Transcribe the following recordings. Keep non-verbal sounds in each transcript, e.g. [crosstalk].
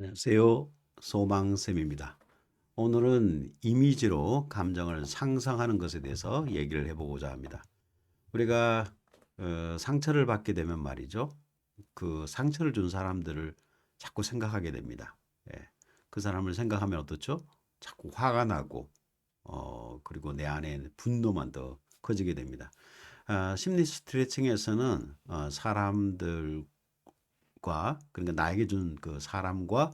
안녕하세요. 소망쌤입니다. 오늘은 이미지로 감정을 상상하는 것에 대해서 얘기를 해보고자 합니다. 우리가 어, 상처를 받게 되면 말이죠. 그 상처를 준 사람들을 자꾸 생각하게 됩니다. 예. 그 사람을 생각하면 어떻죠? 자꾸 화가 나고, 어, 그리고 내 안에 분노만 더 커지게 됩니다. 아, 심리 스트레칭에서는 어, 사람들 과 그러니까 나에게 준 그 사람과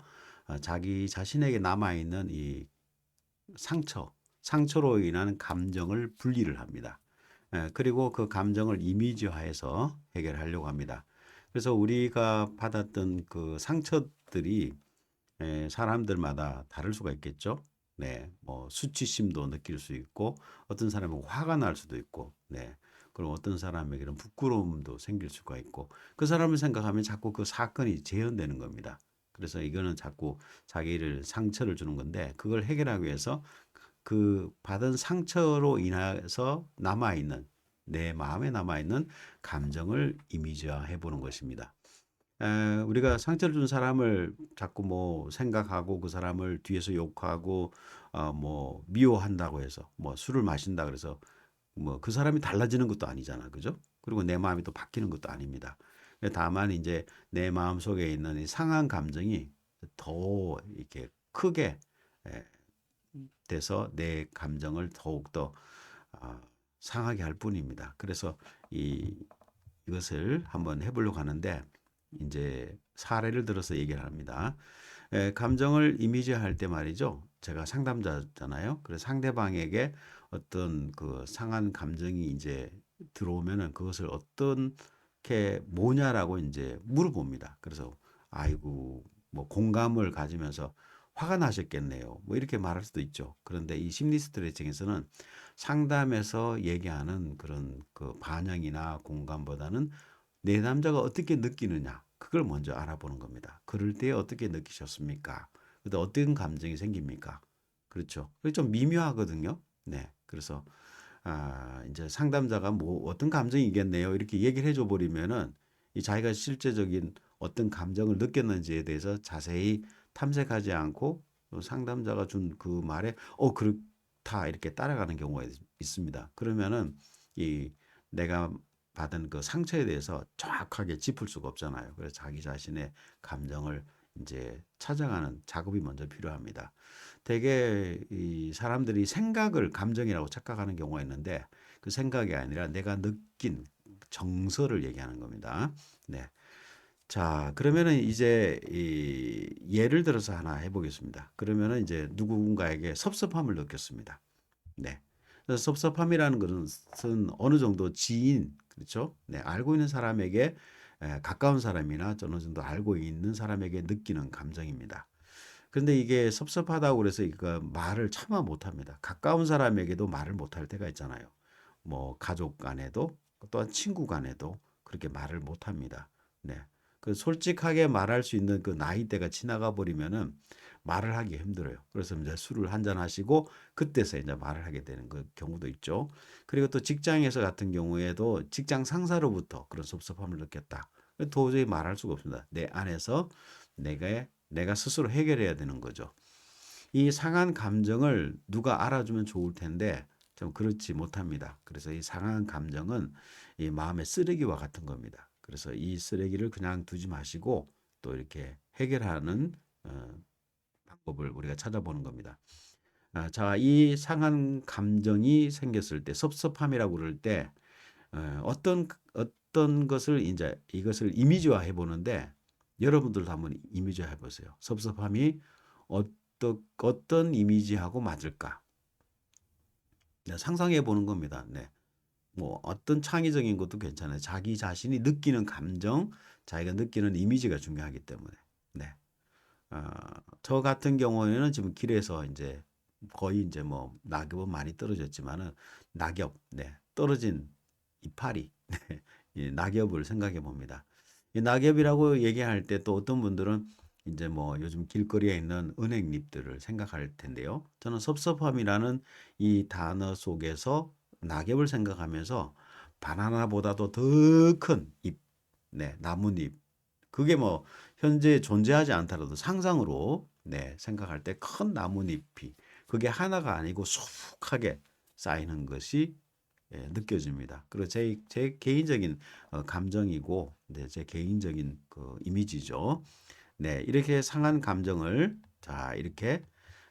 어, 자기 자신에게 남아 있는 이 상처, 상처로 인한 감정을 분리를 합니다. 예, 그리고 그 감정을 이미지화해서 해결하려고 합니다. 그래서 우리가 받았던 그 상처들이 예, 사람들마다 다를 수가 있겠죠. 네, 뭐 수치심도 느낄 수 있고 어떤 사람은 화가 날 수도 있고, 네. 그리고 어떤 사람에게는 부끄러움도 생길 수가 있고 그 사람을 생각하면 자꾸 그 사건이 재현되는 겁니다. 그래서 이거는 자꾸 자기를 상처를 주는 건데 그걸 해결하기 위해서 그 받은 상처로 인해서 남아 있는 내 마음에 남아 있는 감정을 이미지화해 보는 것입니다. 에, 우리가 상처를 준 사람을 자꾸 뭐 생각하고 그 사람을 뒤에서 욕하고 어, 뭐 미워한다고 해서 뭐 술을 마신다 그래서 뭐 그 사람이 달라지는 것도 아니잖아. 그죠? 그리고 내 마음이 또 바뀌는 것도 아닙니다. 다만 이제 내 마음 속에 있는 이 상한 감정이 더 이렇게 크게 에, 돼서 내 감정을 더욱더 아, 상하게 할 뿐입니다. 그래서 이 이것을 한번 해보려고 하는데 이제 사례를 들어서 얘기를 합니다. 에, 감정을 이미지할 때 말이죠. 제가 상담자잖아요. 그래서 상대방에게 어떤 그 상한 감정이 이제 들어오면은 그것을 어떻게 뭐냐라고 이제 물어봅니다. 그래서 아이고 뭐 공감을 가지면서 화가 나셨겠네요. 뭐 이렇게 말할 수도 있죠. 그런데 이 심리 스트레칭에서는 상담에서 얘기하는 그런 그 반영이나 공감보다는 내담자가 어떻게 느끼느냐 그걸 먼저 알아보는 겁니다. 그럴 때 어떻게 느끼셨습니까? 그때 어떤 감정이 생깁니까? 그렇죠. 그게 좀 미묘하거든요. 네. 그래서 아, 이제 상담자가 뭐 어떤 감정이겠네요. 이렇게 얘기를 해줘 버리면은 이 자기가 실제적인 어떤 감정을 느꼈는지에 대해서 자세히 탐색하지 않고 상담자가 준 그 말에 어 그렇다 이렇게 따라가는 경우가 있- 있습니다. 그러면은 이 내가 받은 그 상처에 대해서 정확하게 짚을 수가 없잖아요. 그래서 자기 자신의 감정을 이제 찾아가는 작업이 먼저 필요합니다. 대개 이 사람들이 생각을 감정이라고 착각하는 경우가 있는데 그 생각이 아니라 내가 느낀 정서를 얘기하는 겁니다. 네. 자, 그러면은 이제 이 예를 들어서 하나 해보겠습니다. 그러면은 이제 누군가에게 섭섭함을 느꼈습니다. 네. 섭섭함이라는 것은 어느 정도 지인, 그렇죠? 네, 알고 있는 사람에게 에, 가까운 사람이나 어느 정도 알고 있는 사람에게 느끼는 감정입니다. 그런데 이게 섭섭하다고 그래서 이거 말을 차마 못합니다. 가까운 사람에게도 말을 못할 때가 있잖아요. 뭐 가족 간에도 또한 친구 간에도 그렇게 말을 못합니다. 네. 그 솔직하게 말할 수 있는 그 나이대가 지나가 버리면은 말을 하기 힘들어요. 그래서 이제 술을 한잔 하시고 그때서 이제 말을 하게 되는 그 경우도 있죠. 그리고 또 직장에서 같은 경우에도 직장 상사로부터 그런 섭섭함을 느꼈다. 도저히 말할 수가 없습니다. 내 안에서 내가 내가 스스로 해결해야 되는 거죠. 이 상한 감정을 누가 알아주면 좋을 텐데 좀 그렇지 못합니다. 그래서 이 상한 감정은 이 마음의 쓰레기와 같은 겁니다. 그래서 이 쓰레기를 그냥 두지 마시고 또 이렇게 해결하는 어, 방 법을 우리가 찾아보는 겁니다. 아, 자, 이 상한 감정이 생겼을 때 섭섭함이라고 그럴 때 어, 어떤 어떤 것을 이제 이것을 이미지화해 보는데 여러분들도 한번 이미지화해 보세요. 섭섭함이 어떤 어떤 이미지하고 맞을까? 네, 상상해 보는 겁니다. 네. 뭐 어떤 창의적인 것도 괜찮아요. 자기 자신이 느끼는 감정, 자기가 느끼는 이미지가 중요하기 때문에. 네. 어, 저 같은 경우에는 지금 길에서 이제 거의 이제 뭐 낙엽은 많이 떨어졌지만은 낙엽, 네. 떨어진 이파리, [laughs] 네. 이 낙엽을 생각해 봅니다. 이 낙엽이라고 얘기할 때 또 어떤 분들은 이제 뭐 요즘 길거리에 있는 은행잎들을 생각할 텐데요. 저는 섭섭함이라는 이 단어 속에서 낙엽을 생각하면서 바나나보다도 더 큰 잎, 네, 나뭇잎, 그게 뭐 현재 존재하지 않더라도 상상으로 네, 생각할 때 큰 나뭇잎이 그게 하나가 아니고 수북하게 쌓이는 것이 예, 느껴집니다. 그리고 제, 제 개인적인 어, 감정이고 네, 제 개인적인 그 이미지죠. 네, 이렇게 상한 감정을 자 이렇게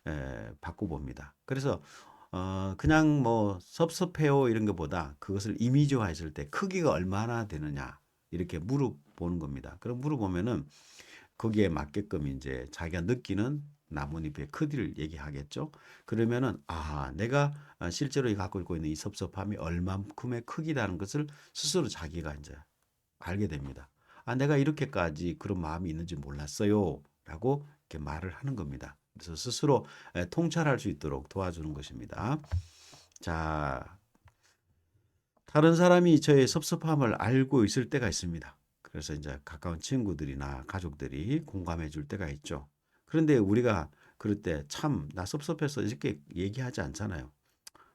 에, 바꿔봅니다. 그래서 어, 그냥 뭐 섭섭해요 이런 것보다 그것을 이미지화했을 때 크기가 얼마나 되느냐 이렇게 물어보는 겁니다. 그럼 물어보면은 거기에 맞게끔 이제 자기가 느끼는 나뭇잎의 크기를 얘기하겠죠. 그러면은 아 내가 아, 실제로 이 갖고 있는 이 섭섭함이 얼만큼의 크기라는 것을 스스로 자기가 이제 알게 됩니다. 아 내가 이렇게까지 그런 마음이 있는지 몰랐어요라고 이렇게 말을 하는 겁니다. 그래서 스스로 에, 통찰할 수 있도록 도와주는 것입니다. 자, 다른 사람이 저의 섭섭함을 알고 있을 때가 있습니다. 그래서 이제 가까운 친구들이나 가족들이 공감해 줄 때가 있죠. 그런데 우리가 그럴 때 참 나 섭섭해서 이렇게 얘기하지 않잖아요.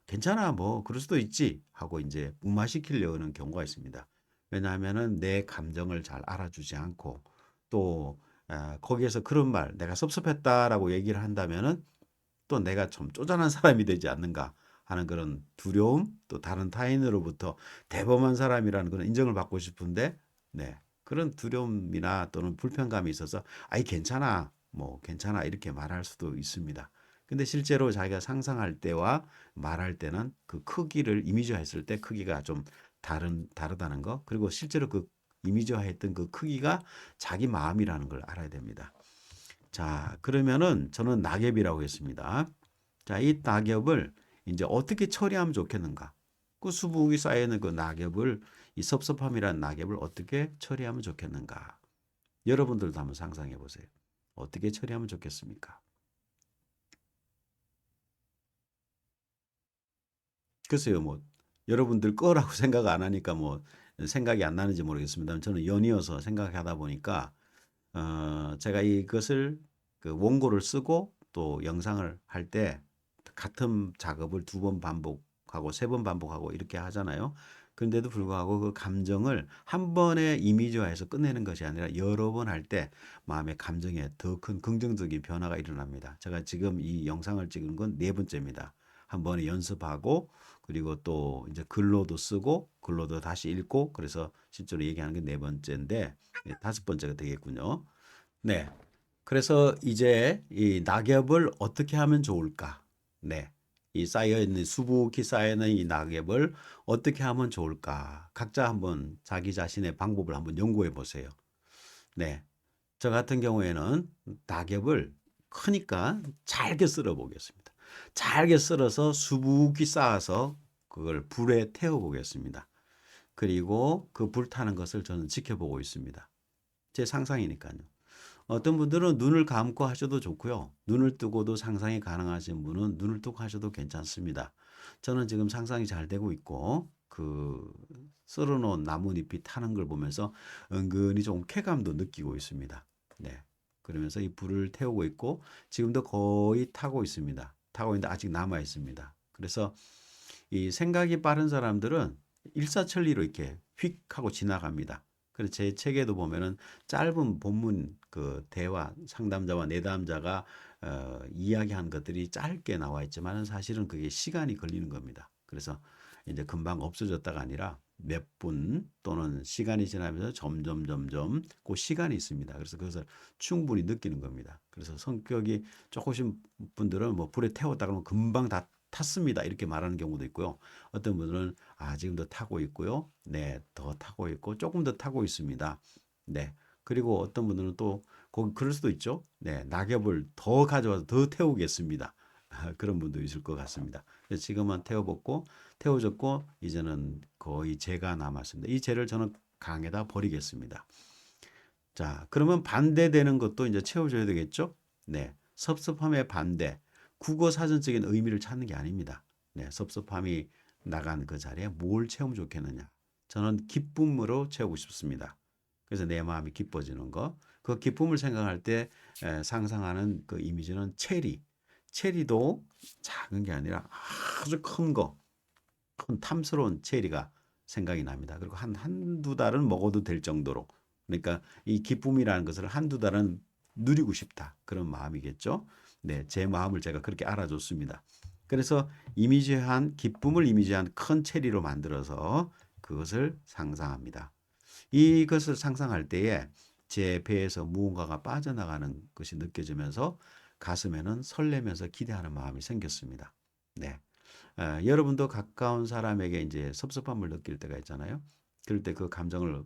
괜찮아 뭐 그럴 수도 있지 하고 이제 무마시키려는 경우가 있습니다. 왜냐하면은 내 감정을 잘 알아주지 않고 또 아, 거기에서 그런 말 내가 섭섭했다라고 얘기를 한다면은 또 내가 좀 쪼잔한 사람이 되지 않는가 하는 그런 두려움 또 다른 타인으로부터 대범한 사람이라는 그런 인정을 받고 싶은데 네 그런 두려움이나 또는 불편감이 있어서 아이 괜찮아 뭐 괜찮아 이렇게 말할 수도 있습니다. 근데 실제로 자기가 상상할 때와 말할 때는 그 크기를 이미지화했을 때 크기가 좀 다른 다르다는 거 그리고 실제로 그 이미지화했던 그 크기가 자기 마음이라는 걸 알아야 됩니다. 자 그러면은 저는 낙엽이라고 했습니다. 자 이 낙엽을 이제 어떻게 처리하면 좋겠는가? 그 수북이 쌓여있는 그 낙엽을 이 섭섭함이라는 낙엽을 어떻게 처리하면 좋겠는가? 여러분들도 한번 상상해 보세요. 어떻게 처리하면 좋겠습니까? 글쎄요, 뭐 여러분들 거라고 [laughs] 생각 안 하니까 뭐 생각이 안 나는지 모르겠습니다. 저는 연이어서 생각하다 보니까 어, 제가 이것을 그 원고를 쓰고 또 영상을 할 때 같은 작업을 두 번 반복하고 세 번 반복하고 이렇게 하잖아요. 그런데도 불구하고 그 감정을 한 번에 이미지화해서 끝내는 것이 아니라 여러 번 할 때 마음의 감정에 더 큰 긍정적인 변화가 일어납니다. 제가 지금 이 영상을 찍은 건 네 번째입니다. 한 번에 연습하고 그리고 또 이제 글로도 쓰고 글로도 다시 읽고 그래서 실제로 얘기하는 게 네 번째인데 네, 다섯 번째가 되겠군요. 네. 그래서 이제 이 낙엽을 어떻게 하면 좋을까? 네. 이 쌓여있는 수북히 쌓여있는 이 낙엽을 어떻게 하면 좋을까? 각자 한번 자기 자신의 방법을 한번 연구해 보세요. 네. 저 같은 경우에는 낙엽을 크니까 잘게 썰어 보겠습니다. 잘게 썰어서 수북히 쌓아서 그걸 불에 태워 보겠습니다. 그리고 그 불타는 것을 저는 지켜보고 있습니다. 제 상상이니까요. 어떤 분들은 눈을 감고 하셔도 좋고요. 눈을 뜨고도 상상이 가능하신 분은 눈을 뜨고 하셔도 괜찮습니다. 저는 지금 상상이 잘 되고 있고 그 썰어놓은 나뭇잎이 타는 걸 보면서 은근히 좀 쾌감도 느끼고 있습니다. 네. 그러면서 이 불을 태우고 있고 지금도 거의 타고 있습니다. 타고 있는데 아직 남아 있습니다. 그래서 이 생각이 빠른 사람들은 일사천리로 이렇게 휙 하고 지나갑니다. 그래서 제 책에도 보면은 짧은 본문 그 대화 상담자와 내담자가 어, 이야기한 것들이 짧게 나와 있지만은 사실은 그게 시간이 걸리는 겁니다. 그래서 이제 금방 없어졌다가 아니라 몇 분 또는 시간이 지나면서 점점 점점 그 시간이 있습니다. 그래서 그것을 충분히 느끼는 겁니다. 그래서 성격이 조금씩 분들은 뭐 불에 태웠다 그러면 금방 다 탔습니다. 이렇게 말하는 경우도 있고요. 어떤 분들은 아, 지금도 타고 있고요. 네, 더 타고 있고 조금 더 타고 있습니다. 네. 그리고 어떤 분들은 또 거기 그럴 수도 있죠. 네, 낙엽을 더 가져와서 더 태우겠습니다. [laughs] 그런 분도 있을 것 같습니다. 지금은 태워봤고 태워졌고 이제는 거의 재가 남았습니다. 이 재를 저는 강에다 버리겠습니다. 자, 그러면 반대되는 것도 이제 채워줘야 되겠죠? 네, 섭섭함의 반대. 국어 사전적인 의미를 찾는 게 아닙니다. 네, 섭섭함이 나간 그 자리에 뭘 채우면 좋겠느냐. 저는 기쁨으로 채우고 싶습니다. 그래서 내 마음이 기뻐지는 거. 그 기쁨을 생각할 때 에, 상상하는 그 이미지는 체리. 체리도 작은 게 아니라 아주 큰 거. 큰 탐스러운 체리가 생각이 납니다. 그리고 한 한두 달은 먹어도 될 정도로 그러니까 이 기쁨이라는 것을 한두 달은 누리고 싶다. 그런 마음이겠죠. 네, 제 마음을 제가 그렇게 알아줬습니다. 그래서 이미지한 기쁨을 이미지한 큰 체리로 만들어서 그것을 상상합니다. 이것을 상상할 때에 제 배에서 무언가가 빠져나가는 것이 느껴지면서 가슴에는 설레면서 기대하는 마음이 생겼습니다. 네. 어, 여러분도 가까운 사람에게 이제 섭섭함을 느낄 때가 있잖아요. 그럴 때 그 감정을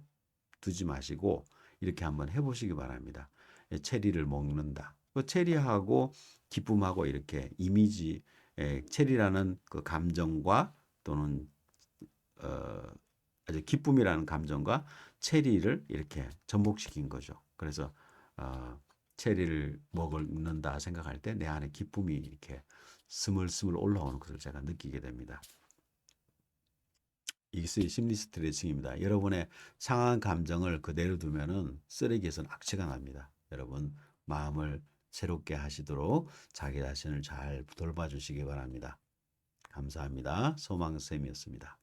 두지 마시고 이렇게 한번 해보시기 바랍니다. 예, 체리를 먹는다. 그 체리하고 기쁨하고 이렇게 이미지, 예, 체리라는 그 감정과 또는 어, 아주 기쁨이라는 감정과 체리를 이렇게 접목시킨 거죠. 그래서 어, 체리를 먹는다 생각할 때 내 안에 기쁨이 이렇게 스물스물 올라오는 것을 제가 느끼게 됩니다. 이것이 심리 스트레칭입니다. 여러분의 상한 감정을 그대로 두면은 쓰레기에서는 악취가 납니다. 여러분 마음을 새롭게 하시도록 자기 자신을 잘 돌봐주시기 바랍니다. 감사합니다. 소망쌤이었습니다.